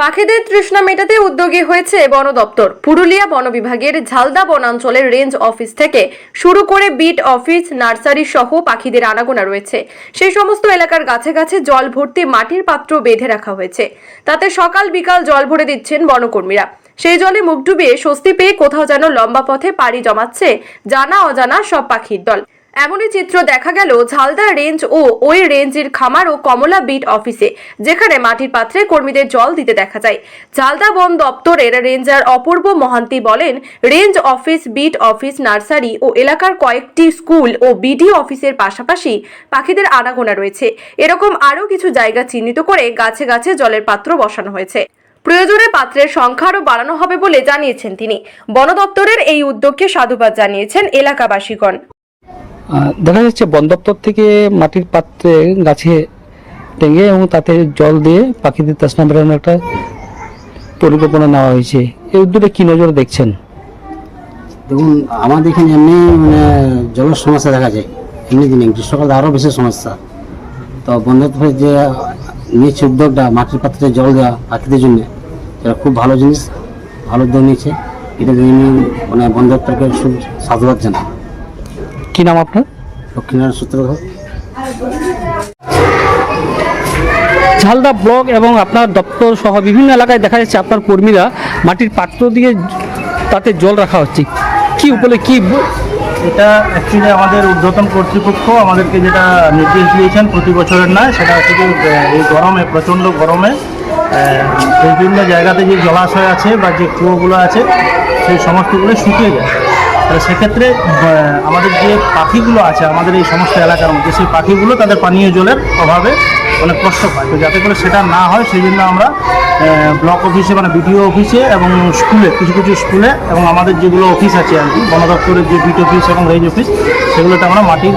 পাখিদের তৃষ্ণা মেটাতে উদ্যোগী হয়েছে বন দপ্তর। পুরুলিয়া বন বিভাগের ঝালদা বনাঞ্চলের রেঞ্জ অফিস থেকে শুরু করে বিট অফিস, নার্সারি সহ পাখিদের আনাগোনা রয়েছে। সেই সমস্ত এলাকার গাছে গাছে জল ভর্তি মাটির পাত্র বেঁধে রাখা হয়েছে। তাতে সকাল বিকাল জল ভরে দিচ্ছেন বনকর্মীরা। সেই জলে মুখ ডুবিয়ে স্বস্তি পেয়ে কোথাও যেন লম্বা পথে পাড়ি জমাচ্ছে জানা অজানা সব পাখির দল। এমনই চিত্র দেখা গেল ঝালদা রেঞ্জ ও ওই রেঞ্জের খামার ও কমলা বিট অফিসে, যেখানে মাটির পাত্রে কর্মীদের জল দিতে দেখা যায়। ঝালদা বন দপ্তরের রেঞ্জার অপূর্ব মহান্তি বলেন, range office, beat office, nursery ও এলাকার কয়েকটি স্কুল ও বিডি অফিসের পাশাপাশি পাখিদের আনাগোনা রয়েছে। এরকম আরও কিছু জায়গা চিহ্নিত করে গাছে গাছে জলের পাত্র বসানো হয়েছে। প্রয়োজনে পাত্রের সংখ্যা আরও বাড়ানো হবে বলে জানিয়েছেন তিনি। বন দপ্তরের এই উদ্যোগকে সাধুবাদ জানিয়েছেন এলাকাবাসীগণ। দেখা যাচ্ছে বন দপ্তর থেকে মাটির পাত্রে গাছে টেঙ্গে এবং তাতে জল দিয়ে পাখিদের তৃষ্ণা মেটানোর একটা পরিকল্পনা নেওয়া হয়েছে। এই উদ্যোগে কি নজর দেখছেন? দেখুন, আমাদের এখানে এমনি মানে জলের সমস্যা দেখা যায়, এমনি দিনে। গ্রীষ্মকালে আরও বেশি সমস্যা। তো বন্ধুত্বের যে নিয়েছে উদ্যোগটা, মাটির পাত্রে জল দেওয়া পাখিদের জন্য, এটা খুব ভালো জিনিস, ভালো উদ্যোগ নিয়েছে। এটা জন্য মানে বন্ধুত্বকে খুব সাধুবাদ জানাই। কি নাম আপনার? দক্ষিণার সূত্র ঝালদা ব্লক এবং আপনার দপ্তর সহ বিভিন্ন এলাকায় দেখা যাচ্ছে আপনার কর্মীরা মাটির পাত্র দিয়ে তাতে জল রাখা হচ্ছে। কি উপলে কি এটা অ্যাকচুয়ালি আমাদের ঊর্ধ্বতন কর্তৃপক্ষ আমাদেরকে যেটা নির্দেশ দিয়েছেন প্রতি বছরের নয় সেটা হচ্ছে যে, এই গরমে প্রচণ্ড গরমে বিভিন্ন জায়গাতে যে জলাশয় আছে বা যে কুয়োগুলো আছে সেই সমস্তগুলো শুকিয়ে যায়। তাহলে সেক্ষেত্রে আমাদের যে পাখিগুলো আছে, আমাদের এই সমস্ত এলাকার মধ্যে, সেই পাখিগুলো তাদের পানীয় জলের অভাবে অনেক কষ্ট পায় তো যাতে করে সেটা না হয়, সেই জন্য আমরা ব্লক অফিসে মানে বিডিও অফিসে এবং স্কুলে, কিছু কিছু স্কুলে এবং আমাদের যেগুলো অফিস আছে আর কি, বন দপ্তরের যে বিট অফিস এবং রেঞ্জ অফিস, সেগুলোতে আমরা মাটির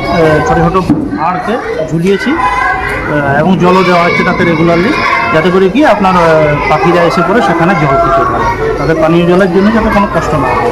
ছোটো ছোটো আড়কে ঝুলিয়েছি এবং জলও দেওয়া হচ্ছে তাতে রেগুলারলি যাতে করে কি আপনার পাখিরা এসে পড়ে সেখানে জল খেতে পারে। তাদের পানীয় জলের জন্য যাতে কোনো কষ্ট না হয়।